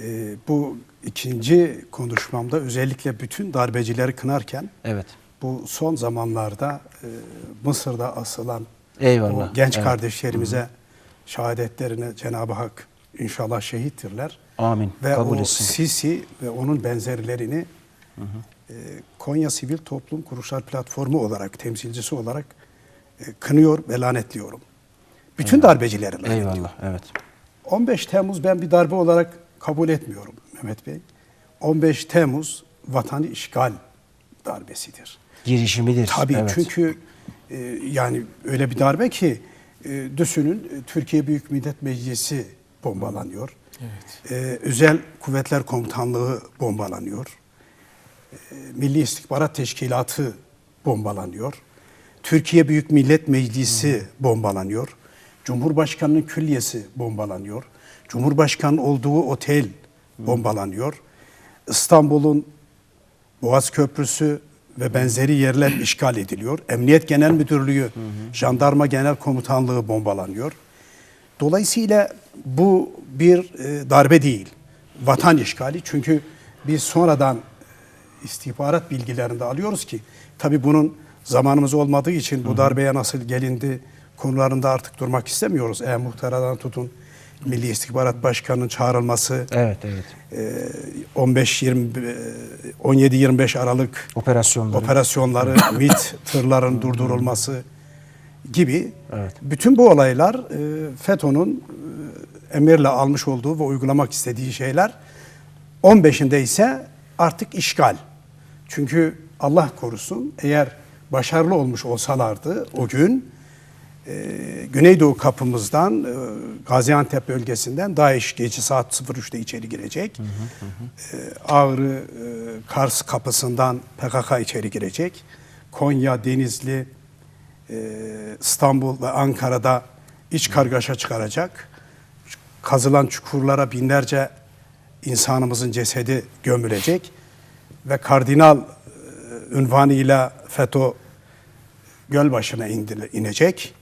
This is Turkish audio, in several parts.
e, bu ikinci konuşmamda özellikle bütün darbecileri kınarken Evet. bu son zamanlarda e, Mısır'da asılan Eyvallah. o genç Evet. kardeşlerimize şehadetlerine Cenab-ı Hak inşallah şehittirler. Amin. Ve Kabul o etsin. Sisi ve onun benzerlerini e, Konya Sivil Toplum Kuruluşlar Platformu olarak, temsilcisi olarak e, kınıyor ve lanetliyorum. Bütün darbecileri lanetliyorum. Eyvallah. Evet. 15 Temmuz ben bir darbe olarak kabul etmiyorum Mehmet Bey. 15 Temmuz vatanı işgal darbesidir. Girişimidir. Tabii evet. çünkü e, yani öyle bir darbe ki e, düşünün e, Türkiye Büyük Millet Meclisi bombalanıyor. E, Özel Kuvvetler Komutanlığı bombalanıyor. E, Milli İstihbarat Teşkilatı bombalanıyor. Türkiye Büyük Millet Meclisi bombalanıyor. Cumhurbaşkanının külliyesi bombalanıyor. Cumhurbaşkanının olduğu otel bombalanıyor. İstanbul'un Boğaz Köprüsü ve benzeri yerler işgal ediliyor. Emniyet Genel Müdürlüğü, Jandarma Genel Komutanlığı bombalanıyor. Dolayısıyla bu bir e, darbe değil, vatan işgali. Çünkü biz sonradan istihbarat bilgilerinde alıyoruz ki, tabii bunun zamanımız olmadığı için bu darbeye nasıl gelindi konularında artık durmak istemiyoruz. E muhtaradan tutun, Milli İstihbarat Başkanı'nın çağrılması, Evet, evet. 15-20 17-25 Aralık Operasyonları. operasyonları, MIT tırların durdurulması gibi Evet. bütün bu olaylar e, FETÖ'nün e, emirle almış olduğu ve uygulamak istediği şeyler 15'inde ise artık işgal. Çünkü Allah korusun eğer başarılı olmuş olsalardı o gün e, Güneydoğu kapımızdan e, Gaziantep bölgesinden DAEŞ gece saat 03'te içeri girecek. E, Ağrı, e, Kars kapısından PKK içeri girecek. Konya, Denizli, e, İstanbul ve Ankara'da iç kargaşa çıkaracak. Kazılan çukurlara binlerce insanımızın cesedi gömülecek ve kardinal e, ünvanıyla FETÖ göl başına inecek.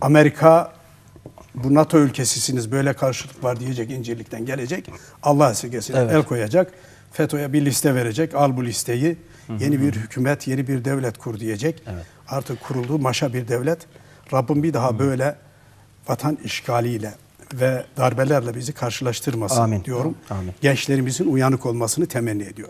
Amerika bu NATO ülkesisiniz böyle karşılık var diyecek incirlikten gelecek. Allah esirgesine Evet. el koyacak. FETÖ'ye bir liste verecek. Al bu listeyi. Yeni bir hükümet, yeni bir devlet kur diyecek. Evet. Artık kuruldu maşa bir devlet. Rabbim bir daha böyle vatan işgaliyle ve darbelerle bizi karşılaştırmasın Amin. diyorum. Amin. Gençlerimizin uyanık olmasını temenni ediyorum.